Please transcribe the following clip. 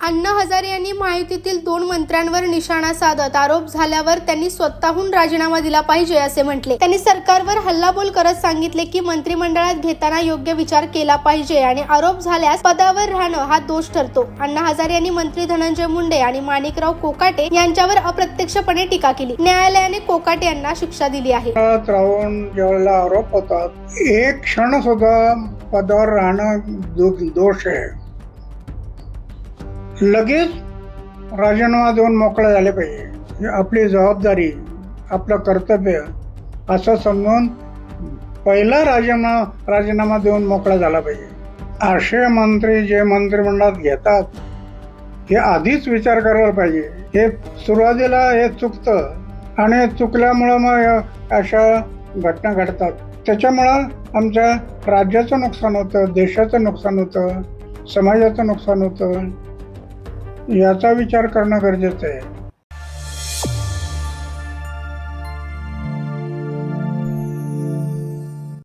अण्णा हजारे यांनी महायुतीतील दोन मंत्र्यांवर निशाणा साधत आरोप झाल्यावर त्यांनी स्वतःहून राजीनामा दिला पाहिजे असे म्हटले. त्यांनी सरकारवर हल्लाबोल करत सांगितले की मंत्रिमंडळात घेताना योग्य विचार केला पाहिजे आणि आरोप झाल्यास पदावर राहणं हा दोष ठरतो. अण्णा हजारे यांनी मंत्री धनंजय मुंडे आणि माणिकराव कोकाटे यांच्यावर अप्रत्यक्षपणे टीका केली. न्यायालयाने कोकाटे यांना शिक्षा दिली आहे. आरोप होतात एक क्षण सुद्धा पदावर राहणं दोष आहे. लगेच राजीनामा देऊन मोकळे झाले पाहिजे. ही आपली जबाबदारी आपलं कर्तव्य असं समजून पहिला राजीनामा राजीनामा देऊन मोकळा झाला पाहिजे. असे मंत्री जे मंत्रिमंडळात घेतात हे आधीच विचार करायला पाहिजे. हे सुरुवातीला हे चुकतं आणि चुकल्यामुळं मग अशा घटना घडतात. त्याच्यामुळं आमच्या राज्याचं नुकसान होतं देशाचं नुकसान होतं समाजाचं नुकसान होतं. याचा विचार करणं गरजेचं आहे.